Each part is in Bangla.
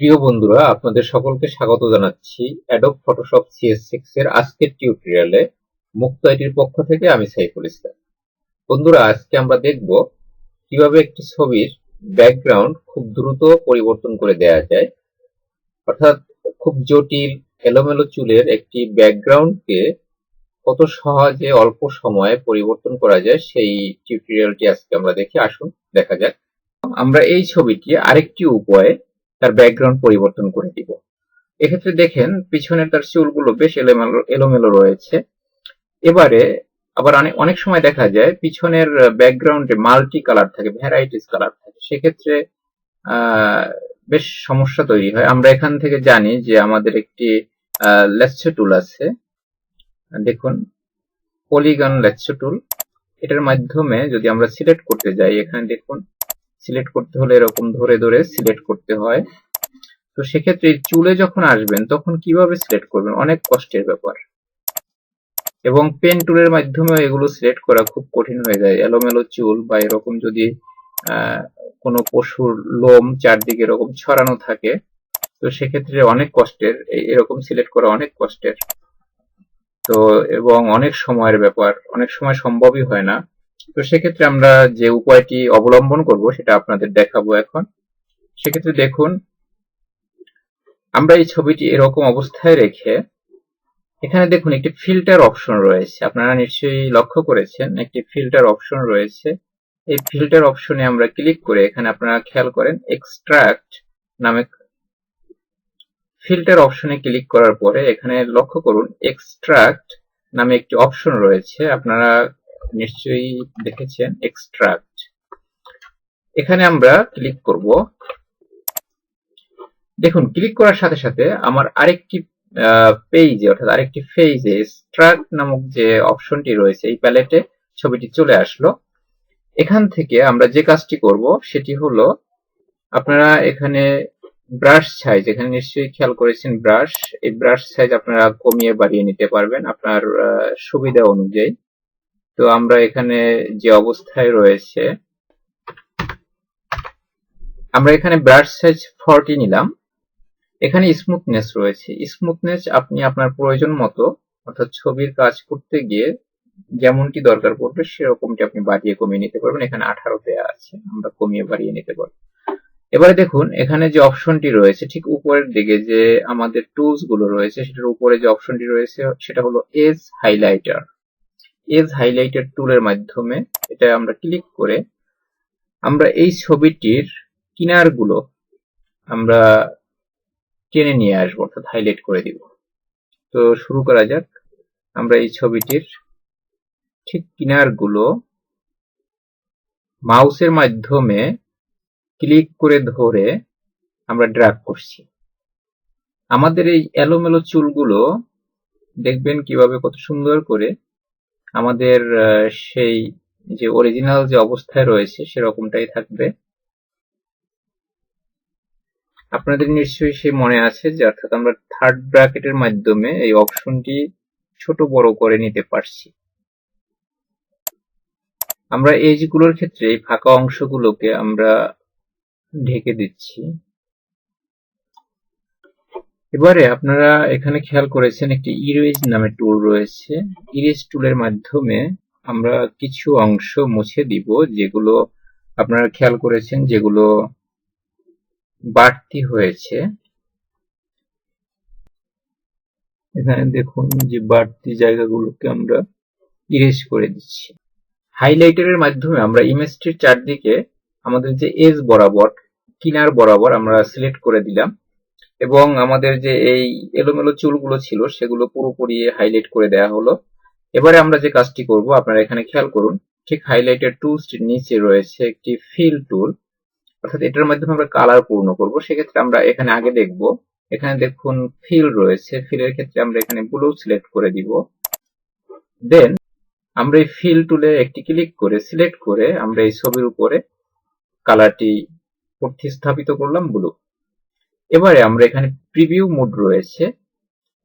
প্রিয় বন্ধুরা, আপনাদের সকলকে স্বাগত জানাচ্ছি অ্যাডোব ফটোশপ সিএস6 এর আজকের টিউটোরিয়ালে মুক্ত আইটির পক্ষ থেকে আমি সাইফুল ইসলাম। বন্ধুরা, আজকে আমরা দেখব কীভাবে একটি ছবির ব্যাকগ্রাউন্ড খুব দ্রুত পরিবর্তন করে দেয়া যায়। অর্থাৎ খুব জটিল, এলোমেলো চুলের একটি ব্যাকগ্রাউন্ডকে কত সহজে অল্প সময়ে পরিবর্তন করা যায়, সেই টিউটোরিয়ালটি আজকে আমরা দেখি আসুন, দেখা যাক। আমরা এই ছবিটি আরেকটি উপায়ে তার ব্যাকগ্রাউন্ড পরিবর্তন করে দিব। এক্ষেত্রে দেখেন পিছনের তার চুলগুলো বেশ এলোমেলো এলোমেলো রয়েছে। এবারে আবার অনেক সময় দেখা যায় পিছনের ব্যাকগ্রাউন্ডে মাল্টি কালার থাকে ভ্যারাইটিস কালার থাকে। সেক্ষেত্রে আহ, বেশ সমস্যা তৈরি হয়। আমরা এখান থেকে জানি যে আমাদের একটি লেসো টুল আছে। দেখুন পলিগন লেসো টুল। এটার মাধ্যমে যদি আমরা সিলেক্ট করতে যাই এখানে দেখুন সিলেক্ট করতে হলে এরকম ধরে ধরে সিলেক্ট করতে হয়। তো সেক্ষেত্রে চুলে যখন আসবেন, তখন কীভাবে সিলেক্ট করবেন? অনেক কষ্টের ব্যাপার। এবং পেন টুলের মাধ্যমে এগুলো সিলেক্ট করা খুব কঠিন হয়ে যায়। এলোমেলো চুল বা এরকম যদি কোনো পশুর লোম চারদিকে এরকম ছড়ানো থাকে, তো সেক্ষেত্রে অনেক কষ্টের। এরকম সিলেক্ট করা অনেক কষ্টের। তো এবং অনেক সময়ের ব্যাপার। অনেক সময় সম্ভবই হয় না। তো সেক্ষেত্রে আমরা যে উপায়টি অবলম্বন করব সেটা আপনাদের দেখাবো এখন। সেক্ষেত্রে দেখুন, আমরা এই ছবিটি এরকম অবস্থায় রেখে এখানে দেখুন একটি ফিল্টার অপশন রয়েছে। আপনারা নিশ্চয়ই লক্ষ্য করেছেন, একটি ফিল্টার অপশন রয়েছে। এই ফিল্টার অপশনে আমরা ক্লিক করে এখানে আপনারা খেয়াল করেন এক্সট্রাক্ট নামে ফিল্টার অপশনে ক্লিক করার পরে এখানে লক্ষ্য করুন এক্সট্রাক্ট নামে একটি অপশন রয়েছে। আপনারা নিশ্চয়ই দেখেছেন এক্সট্রাক্ট এখানে আমরা ক্লিক করব। দেখুন ক্লিক করার সাথে সাথে আমার আরেকটি পেজে অর্থাৎ আরেকটি ফেজে স্ট্রাক্ট নামক যে অপশনটি রয়েছে, এই প্যালেটে ছবিটি চলে আসলো। এখান থেকে আমরা যে কাজটি করব, সেটি হলো আপনারা এখানে ব্রাশ সাইজ এখানে নিশ্চয়ই খেয়াল করেছেন ব্রাশ এই ব্রাশ সাইজ আপনারা কমিয়ে বাড়িয়ে নিতে পারবেন। আপনার সুবিধা অনুযায়ী। তো আমরা এখানে যে অবস্থায় রয়েছে, আমরা এখানে ব্রাশ সাইজ ফর্টি নিলাম। এখানে স্মুথনেস রয়েছে। স্মুথনেস আপনি আপনার প্রয়োজন মতো, অর্থাৎ ছবির কাজ করতে গিয়ে যেমনটি দরকার পড়বে, সেরকমটি আপনি বাড়িয়ে কমিয়ে নিতে পারবেন। এখানে আঠারো দেওয়া আছে, আমরা কমিয়ে বাড়িয়ে নিতে পারব। এবারে দেখুন, এখানে যে অপশনটি রয়েছে, ঠিক উপরের দিকে যে আমাদের টুলসগুলো রয়েছে, সেটার উপরে যে অপশনটি রয়েছে, সেটা হলো এজ হাইলাইটার। এজ হাইলাইটার টুলের মাধ্যমে, এটা আমরা ক্লিক করে আমরা এই ছবিটির কিনারগুলো আমরা টেনে নিয়ে আসব, অর্থাৎ হাইলাইট করে দিব। তো শুরু করা যাক। আমরা এই ছবিটির ঠিক কিনারগুলো মাউসের মাধ্যমে ক্লিক করে ধরে আমরা ড্রাগ করছি। আমাদের এই এলোমেলো চুলগুলো দেখবেন কীভাবে কত সুন্দর করে আমাদের সেই যে অরিজিনাল যে অবস্থায় রয়েছে সেরকমটাই থাকবে। আপনাদের নিশ্চয়ই সে মনে আছে যে অর্থাৎ আমরা থার্ড ব্র্যাকেটের মাধ্যমে এই অপশনটি ছোট বড় করে নিতে পারছি। আমরা এই যেগুলোর ক্ষেত্রে এই ফাঁকা অংশগুলোকে আমরা ঢেকে দিচ্ছি। এবারে আপনারা এখানে খেয়াল করেছেন একটি ইরেজ নামে টুল রয়েছে। ইরেজ টুলের মাধ্যমে আমরা কিছু অংশ মুছে দিব যেগুলো আপনারা খেয়াল করেছেন যেগুলো বাড়তি হয়েছে। এখানে দেখুন যে বাড়তি জায়গাগুলোকে আমরা ইরেজ করে দিচ্ছি। হাইলাইটারের মাধ্যমে আমরা ইমেজটির চারদিকে আমাদের যে এজ বরাবর কিনার বরাবর আমরা সিলেক্ট করে দিলাম। এবং আমাদের যে এই এলোমেলো চুলগুলো ছিল, সেগুলো পুরোপুরি হাইলাইট করে দেওয়া হলো। এবারে আমরা যে কাজটি করব, আপনারা এখানে খেয়াল করুন, ঠিক হাইলাইটার টুলসটির নিচে রয়েছে একটি ফিল টুল অর্থাৎ এটার মাধ্যমে আমরা কালার পূর্ণ করব। সেক্ষেত্রে আমরা এখানে আগে দেখব, এখানে দেখুন ফিল রয়েছে। ফিলের ক্ষেত্রে আমরা এখানে ব্লু সিলেক্ট করে দিব। দেন আমরা এই ফিল টুলে একটি ক্লিক করে সিলেক্ট করে আমরা এই ছবির উপরে কালারটি প্রতিস্থাপিত করলাম ব্লু এবারে আমরা এখানে প্রিভিউ মোড রয়েছে।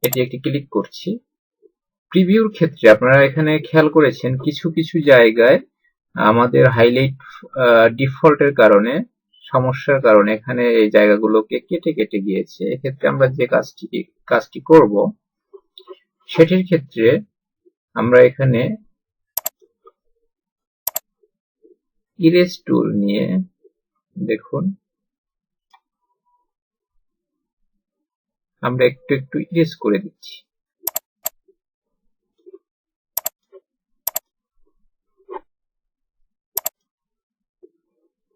এটি একটি ক্লিক করছি। প্রিভিউর ক্ষেত্রে আপনারা এখানে খেয়াল করেছেন কিছু কিছু জায়গায় আমাদের হাইলাইট ডিফল্টের কারণে, সমস্যার কারণে এখানে এই জায়গাগুলোকে কেটে কেটে গিয়েছে। এক্ষেত্রে আমরা যে কাজটি কাজটি করব, সেটির ক্ষেত্রে আমরা এখানে ইরেজ টুল নিয়ে দেখুন। আমরা একটু একটু ইরেজ করে দিচ্ছি।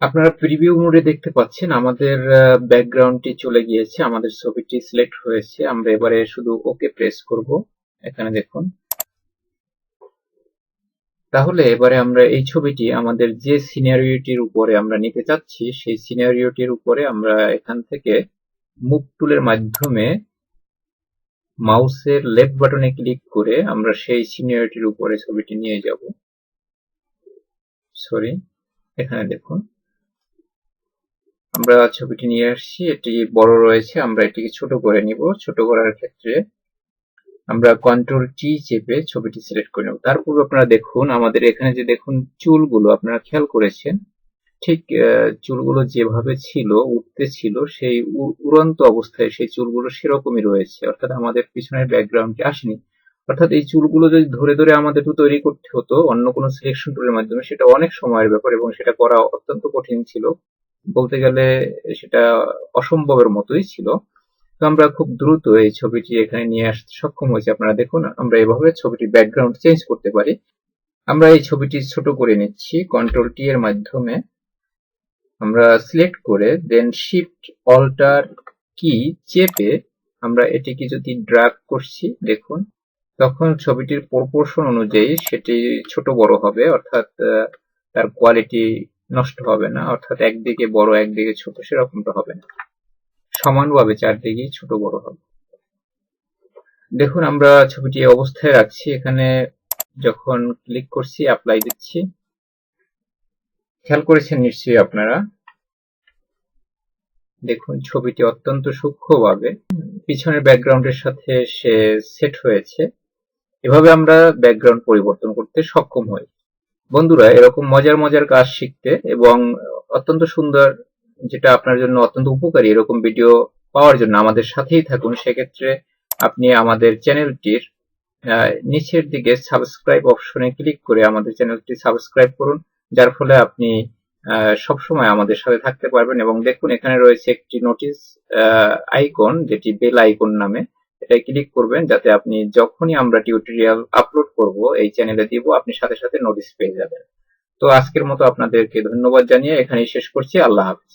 আপনারা প্রিভিউ মোডে দেখতে পাচ্ছেন, আমাদের ব্যাকগ্রাউন্ডটি চলে গিয়েছে, আমাদের ছবিটি সিলেক্ট হয়েছে। আমরা এবারে শুধু ওকে প্রেস করব। এখানে দেখুন। তাহলে এবারে আমরা এই ছবিটি আমাদের যে সিনারিওটির উপরে আমরা নিতে চাচ্ছি, সেই সিনারিওটির উপরে আমরা এখান থেকে মুভ টুলের মাধ্যমে মাউসের লেফট বাটনে ক্লিক করে আমরা সেই সিনারিওটির উপরে ছবিটি নিয়ে যাব। সরি এখানে দেখুন। আমরা ছবিটি নিয়ে আসছি, এটি বড় রয়েছে, আমরা এটিকে ছোট করে নিব। ছোট করার ক্ষেত্রে আমরা কন্ট্রোল টি চেপে ছবিটি সিলেক্ট করে নেব। তার পূর্বে আপনারা দেখুন, আমাদের এখানে যে দেখুন চুলগুলো, আপনারা খেয়াল করেছেন? ঠিক চুলগুলো যেভাবে ছিল, উঠতে ছিল, সেই উড়ন্ত অবস্থায় সেই চুলগুলো সেরকমই রয়েছে। অর্থাৎ আমাদের পিছনের ব্যাকগ্রাউন্ডটি আসেনি। অর্থাৎ এই চুলগুলো যদি ধরে ধরে আমাদের তো তৈরি করতে হতো, অন্য কোনো সিলেকশন টুলের মাধ্যমে, সেটা অনেক সময়ের ব্যাপার এবং সেটা করা অত্যন্ত কঠিন ছিল। বলতে গেলে সেটা অসম্ভবের মতোই ছিল। তো আমরা খুব দ্রুত এই ছবিটি এখানে নিয়ে আসতে সক্ষম হয়েছি। আপনারা দেখুন, আমরা এভাবে ছবিটির ব্যাকগ্রাউন্ড চেঞ্জ করতে পারি। আমরা এই ছবিটি ছোট করে নিচ্ছি কন্ট্রোল টি এর মাধ্যমে। আমরা সিলেক্ট করে দেন শিফট অল্টার কি চেপে আমরা এটিকে যদি ড্রাগ করছি, দেখুন, তখন ছবিটির প্রপোর্শন অনুযায়ী সেটি ছোট বড় হবে, অর্থাৎ তার কোয়ালিটি নষ্ট হবে না, অর্থাৎ একদিকে বড়, একদিকে ছোট, সেরকমটা হবে না। সমানভাবে চারদিকেই ছোট, বড় হবে। দেখুন, আমরা ছবিটি অবস্থায় রাখছি, এখানে যখন ক্লিক করছি অ্যাপ্লাই দিচ্ছি খেয়াল করেছেন নিশ্চয়ই আপনারা? দেখুন, ছবিটি অত্যন্ত সূক্ষ্মভাবে পিছনের ব্যাকগ্রাউন্ডের সাথে সে সেট হয়েছে। এভাবে আমরা ব্যাকগ্রাউন্ড পরিবর্তন করতে সক্ষম হই। বন্ধুরা, এরকম মজার মজার কাজ শিখতে এবং অত্যন্ত সুন্দর, যেটা আপনার জন্য অত্যন্ত উপকারী, এরকম ভিডিও পাওয়ার জন্য আমাদের সাথেই থাকুন। সেক্ষেত্রে আপনি আমাদের চ্যানেলটির নিচের দিকে সাবস্ক্রাইব অপশনে ক্লিক করে আমাদের চ্যানেলটি সাবস্ক্রাইব করুন। যার ফলে আপনি সবসময় আমাদের সাথে থাকতে পারবেন এবং দেখুন, এখানে রয়েছে একটি নোটিস আইকন যেটি বেল আইকন নামে। এটা ক্লিক করবেন যাতে আপনি যখনই আমরা টিউটোরিয়াল আপলোড করব, এই চ্যানেলে দিব, আপনি সাথে সাথে নোটিস পেয়ে যাবেন। তো আজকের মতো আপনাদেরকে ধন্যবাদ জানিয়ে এখানেই শেষ করছি। আল্লাহ হাফিজ।